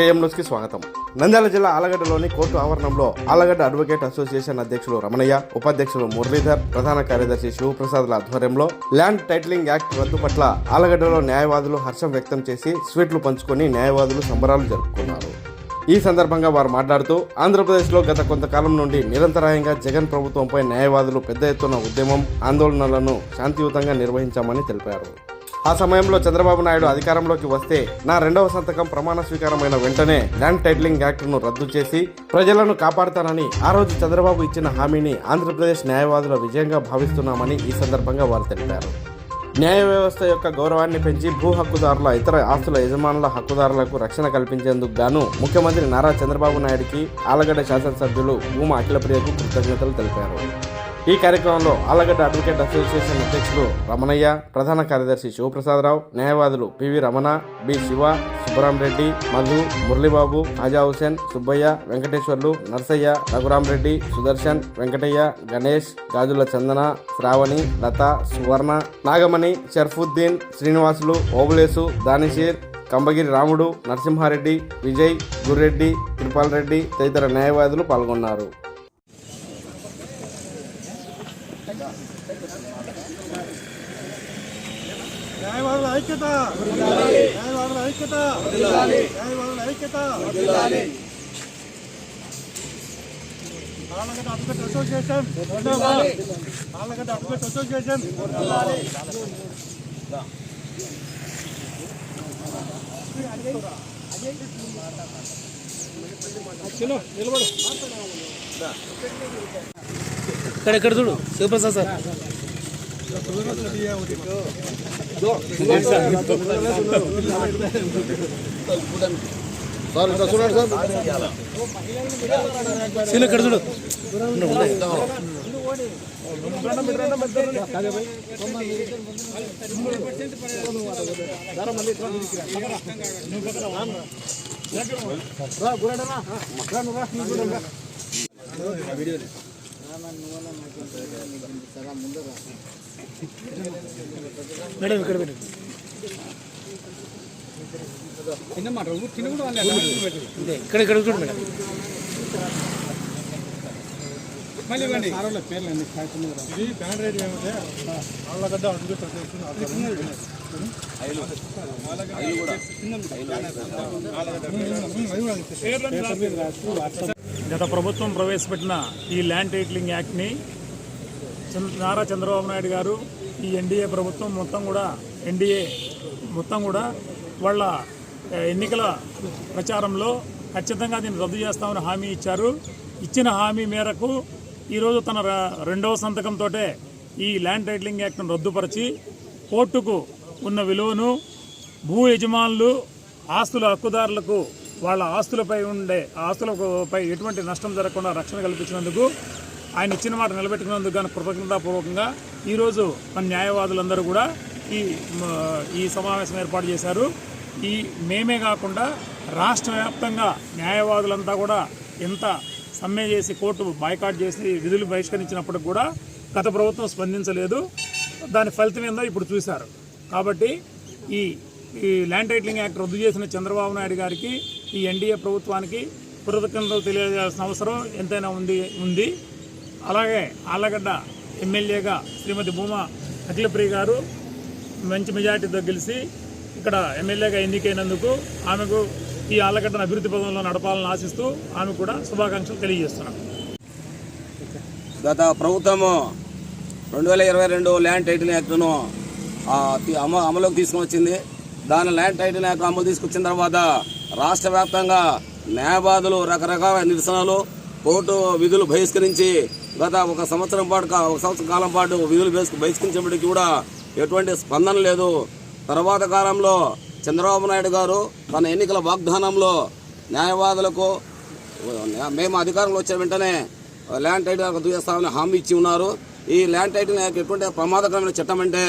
AM న్యూస్కి స్వాగతం. నంద్యాల జిల్లా ఆలగడ్డలోని కోర్టు ఆవరణంలో ఆలగడ్డ అడ్వకేట్ అసోసియేషన్ అధ్యక్షులు రమణయ్య ఉపాధ్యక్షులు మురళీధర్ ప్రధాన కార్యదర్శి శివప్రసాద్ల ఆధ్వర్యంలో ల్యాండ్ టైటిలింగ్ యాక్ట్ రద్దు పట్ల ఆలగడ్డలో న్యాయవాదులు హర్షం వ్యక్తం చేసి స్వీట్లు పంచుకొని న్యాయవాదులు సంబరాలు జరుపుకున్నారు. ఈ సందర్భంగా వారు మాట్లాడుతూ ఆంధ్రప్రదేశ్లో గత కొంతకాలం నుండి నిరంతరాయంగా జగన్ ప్రభుత్వంపై న్యాయవాదులు పెద్ద ఎత్తున ఉద్యమం ఆందోళనలను శాంతియుతంగా నిర్వహించామని తెలిపారు. ఆ సమయంలో చంద్రబాబు నాయుడు అధికారంలోకి వస్తే నా రెండవ సంతకం ప్రమాణ స్వీకారమైన వెంటనే ల్యాండ్ టైటిలింగ్ యాక్ట్ను రద్దు చేసి ప్రజలను కాపాడతానని ఆ రోజు చంద్రబాబు ఇచ్చిన హామీని ఆంధ్రప్రదేశ్ న్యాయవాదుల విజయంగా భావిస్తున్నామని ఈ సందర్భంగా వారు తెలిపారు. న్యాయ వ్యవస్థ యొక్క గౌరవాన్ని పెంచి భూ హక్కుదారుల ఇతర ఆస్తుల యజమానుల హక్కుదారులకు రక్షణ కల్పించేందుకు గాను ముఖ్యమంత్రి నారా చంద్రబాబు నాయుడికి ఆలగడ్డ శాసనసభ్యులు భూమా అఖిలప్రియకు కృతజ్ఞతలు తెలిపారు. ఈ కార్యక్రమంలో ఆలగడ్డ అడ్వకేట్ అసోసియేషన్ అధ్యక్షులు రమణయ్య ప్రధాన కార్యదర్శి శివప్రసాదరావు న్యాయవాదులు P V Ramana B Siva Subbaramareddy Madhu Muralibabu Aja Hussain Subbaiah Venkateswarlu Narsaiah Raghurama Reddy Sudarshan Venkataiah Ganesh గాజుల చందన శ్రావణి లత సువర్ణ నాగమణి షర్ఫుద్దీన్ శ్రీనివాసులు ఓబులేసు దానిషీర్ కంబగిరి రాముడు నరసింహారెడ్డి విజయ్ గుర్రెడ్డి కృపాల్ రెడ్డి తదితర న్యాయవాదులు పాల్గొన్నారు. న్యాయవాదుల ఐక్యత న్యాయవాదుల ఐక్యత న్యాయవాదుల ఐక్యత Allagadda advocate association Allagadda advocate association నిలబడు ఇక్కడ ఇక్కడ చూడు? Sivaprasad sir sir. ఇక్కడ చూడు? మేడం ఇక్కడ పెట్టు ఇదే, ఇక్కడ ఇక్కడ చూడు మేడం మళ్ళీ ఇవ్వండి పేర్లు అన్ని ఇది రేట్ ఏమంటే ఆళ్ళగడ్డ గత ప్రభుత్వం ప్రవేశపెట్టిన ఈ ల్యాండ్ టైటిలింగ్ యాక్ట్ని చంద్ర- నారా చంద్రబాబు నాయుడు గారు ఈ ఎన్డీఏ ప్రభుత్వం మొత్తం కూడా ఎన్డీఏ మొత్తం కూడా వాళ్ళ ఎన్నికల ప్రచారంలో ఖచ్చితంగా దీన్ని రద్దు చేస్తామని హామీ ఇచ్చారు. ఇచ్చిన హామీ మేరకు ఈరోజు తన రెండవ సంతకంతో ఈ ల్యాండ్ టైటిలింగ్ యాక్ట్ను రద్దుపరిచి కోర్టుకు ఉన్న విలువను భూ యజమానులు ఆస్తుల హక్కుదారులకు వాళ్ళ ఆస్తులపై ఉండే ఆస్తులపై ఎటువంటి నష్టం జరగకుండా రక్షణ కల్పించినందుకు ఆయన ఇచ్చిన మాట నిలబెట్టుకున్నందుకు గాను కృతజ్ఞతాపూర్వకంగా ఈరోజు మన న్యాయవాదులందరూ కూడా ఈ ఈ సమావేశం ఏర్పాటు చేశారు. ఈ మేమే కాకుండా రాష్ట్ర వ్యాప్తంగా న్యాయవాదులంతా కూడా ఎంత సమ్మె చేసి కోర్టు బాయ్కాట్ చేసి విధులు బహిష్కరించినప్పటికి కూడా గత ప్రభుత్వం స్పందించలేదు. దాని ఫలితం ఏందో ఇప్పుడు చూశారు. కాబట్టి ఈ ఈ ల్యాండ్ టైటిలింగ్ యాక్ట్ రద్దు చేసిన చంద్రబాబు నాయుడు గారికి ఈ ఎన్డీఏ ప్రభుత్వానికి కృతజ్ఞతలు తెలియజేయాల్సిన అవసరం ఎంతైనా ఉంది ఉంది. అలాగే ఆళ్ళగడ్డ ఎమ్మెల్యేగా శ్రీమతి భూమా అఖిలప్రియ గారు మంచి మెజార్టీతో గెలిచి ఇక్కడ ఎమ్మెల్యేగా ఎన్నికైనందుకు ఆమెకు ఈ ఆళ్ళగడ్డను అభివృద్ధి పదంలో నడపాలని ఆశిస్తూ ఆమె కూడా శుభాకాంక్షలు తెలియజేస్తున్నాను గత ప్రభుత్వము రెండు వేల ఇరవై రెండు ల్యాండ్ టైటిల్ యాక్ట్ను అమ అమలుకి తీసుకుని వచ్చింది దాని ల్యాండ్ టైటిల్ యాక్ట్ అమలు తీసుకొచ్చిన తర్వాత రాష్ట్ర వ్యాప్తంగా న్యాయవాదులు రకరకాల నిరసనలు కోర్టు విధులు బహిష్కరించి గత ఒక సంవత్సరం పాటు ఒక సంవత్సరం కాలం పాటు విధులు బహిష్కరించినప్పటికీ కూడా ఎటువంటి స్పందన లేదు. తర్వాత కాలంలో చంద్రబాబు నాయుడు గారు తన ఎన్నికల వాగ్దానంలో న్యాయవాదులకు మేము అధికారంలో వచ్చిన వెంటనే ల్యాండ్ టైటిల్ రద్దు చేస్తామని హామీ ఇచ్చి ఉన్నారు. ఈ ల్యాండ్ టైటిల్ ఎటువంటి ప్రమాదకరమైన చట్టం అంటే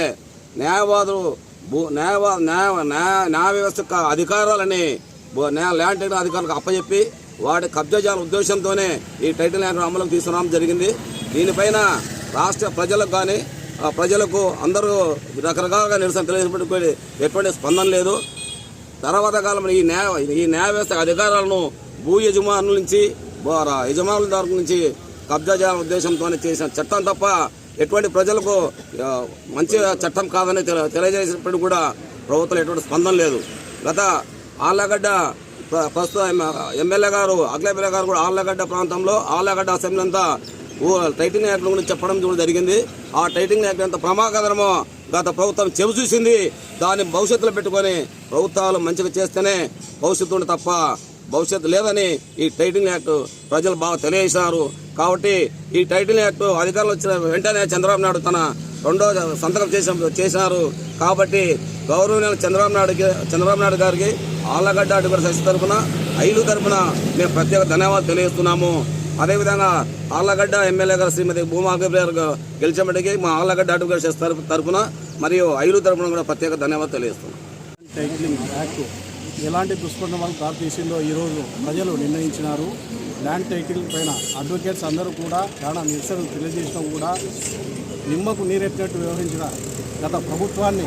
న్యాయవాదులు భూ న్యాయవా న్యాయ న్యాయ న్యాయ వ్యవస్థ యొక్క అధికారాలని ల్యాండ్ టైటిల్ అధికారులకు అప్పచెప్పి వాటి కబ్జా చేయాల ఉద్దేశంతోనే ఈ టైటిల్ ల్యాండ్ అమలుకు తీసుకురావడం జరిగింది. దీనిపైన రాష్ట్ర ప్రజలకు కానీ ఆ ప్రజలకు అందరూ రకరకాలుగా నిరసన తెలియజేసినప్పటికీ ఎటువంటి స్పందన లేదు. తర్వాత కాలంలో ఈ న్యాయ ఈ న్యాయ వ్యవస్థ అధికారాలను భూ యజమానుల నుంచి యజమానుల తరపు నుంచి కబ్జా చేయాలనే ఉద్దేశంతోనే చేసిన చట్టం తప్ప ఎటువంటి ప్రజలకు మంచి చట్టం కాదని తెల- తెలియజేసినప్పుడు కూడా ప్రభుత్వం ఎటువంటి స్పందన లేదు. గత ఆళ్ళగడ్డ ప్ర- ప్రస్తుత ఎమ్మెల్యే గారు అఖిలేపల్లి గారు కూడా ఆళ్ళగడ్డ ప్రాంతంలో ఆళ్ళగడ్డ అసెంబ్లీ అంతా టైటింగ్ యాక్ట్ గురించి చెప్పడం కూడా జరిగింది. ఆ టైటింగ్ యాక్ట్ ఎంత ప్రమాదకరమో గత ప్రభుత్వం చెవి చూసింది. దాన్ని భవిష్యత్తులో పెట్టుకొని ప్రభుత్వాలు మంచిగా చేస్తేనే భవిష్యత్తు ఉంది తప్ప భవిష్యత్తు లేదని ఈ టైటింగ్ యాక్ట్ ప్రజలు బాగా తెలియజేశారు. కాబట్టి ఈ టైటిల్ యాక్ట్ అధికారులు వచ్చిన వెంటనే చంద్రబాబు నాయుడు తన రెండో సంతకం చేసిన చేసినారు కాబట్టి గౌరవనీయులు చంద్రబాబు నాయుడుకి చంద్రబాబు నాయుడు గారికి ఆళ్ళగడ్డ అడుగుల శశి తరఫున ఐదు తరఫున మేము ప్రత్యేక ధన్యవాదాలు తెలియజేస్తున్నాము. అదేవిధంగా ఆళ్ళగడ్డ ఎమ్మెల్యే గారు శ్రీమతి భూమా గారు మా ఆళ్ళగడ్డ అడుగుల శశి తరఫున మరియు ఐదు తరఫున కూడా ప్రత్యేక ధన్యవాదాలు తెలియజేస్తున్నాం. ఎలాంటి యాక్ట్ ఎలాంటి దుష్పరిణామాలకు దారితీసిందో ఈరోజు ప్రజలు నిర్ణయించినారు. ల్యాండ్ టైటిల్ పైన అడ్వకేట్స్ అందరూ కూడా చాలా నిరసనలు తెలియజేసినా కూడా నిమ్మకు నీరెట్టినట్టు వ్యవహరించిన గత ప్రభుత్వాన్ని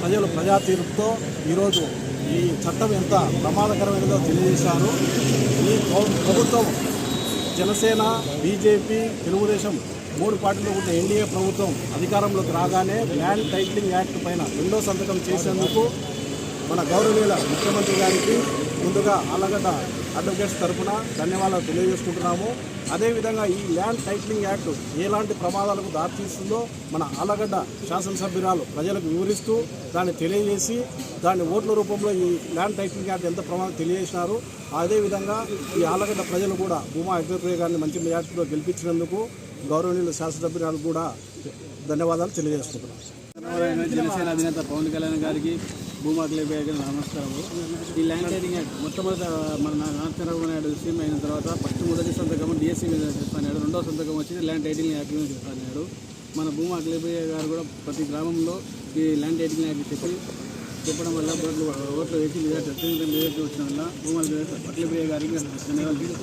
ప్రజలు ప్రజా తీర్పుతో ఈరోజు ఈ చట్టం ఎంత ప్రమాదకరమైనదో తెలియజేశారు. ఈ ప్రభుత్వం జనసేన బీజేపీ తెలుగుదేశం మూడు పార్టీలు ఉన్న ఎన్డీఏ ప్రభుత్వం అధికారంలోకి రాగానే ల్యాండ్ టైటిలింగ్ యాక్ట్ పైన రెండో సంతకం చేసేందుకు మన గౌరవనీయుల ముఖ్యమంత్రి గారికి ముందుగా అలగడ అడ్వకేట్స్ తరఫున ధన్యవాదాలు తెలియజేసుకుంటున్నాము. అదేవిధంగా ఈ ల్యాండ్ టైటిలింగ్ యాక్ట్ ఎలాంటి ప్రమాదాలకు దారితీస్తుందో మన ఆలగడ్డ శాసనసభ్యురాలు ప్రజలకు వివరిస్తూ దాన్ని తెలియజేసి దాన్ని ఓట్ల రూపంలో ఈ ల్యాండ్ టైటిలింగ్ యాక్ట్ ఎంత ప్రమాదం తెలియజేసినారు అదేవిధంగా ఈ ఆలగడ్డ ప్రజలు కూడా భూమా అగ్రప్రియ గారిని మంచి మెజార్టీలో గెలిపించినందుకు గౌరవనీయుల శాసనసభ్యురాలు కూడా ధన్యవాదాలు తెలియజేస్తున్నారు జనసేన అధినేత పవన్ కళ్యాణ్ గారికి భూమా క్లేబే నమస్కారము నమస్కారం ఈ ల్యాండ్ టైటింగ్ యాక్ట్ మొట్టమొదట మన నారాయణరావు నాయుడు సీఎం అయిన తర్వాత ఫస్ట్ మొదటి సంతకం డిఎస్సీ మీద చేస్తాడు రెండో సంతకం వచ్చింది ల్యాండ్ టైటిల్ యాక్ట్ మీద చేస్తాడు మన భూమా క్లేబే గారు కూడా ప్రతి గ్రామంలో ఈ ల్యాండ్ టైటిల్ యాక్ట్ చెప్పి చెప్పడం వల్ల ఓట్లు ఓట్లు వేసి మెజార్టీ వచ్చిన వల్ల భూమా క్లేబే గారికి ధన్యవాదాలు.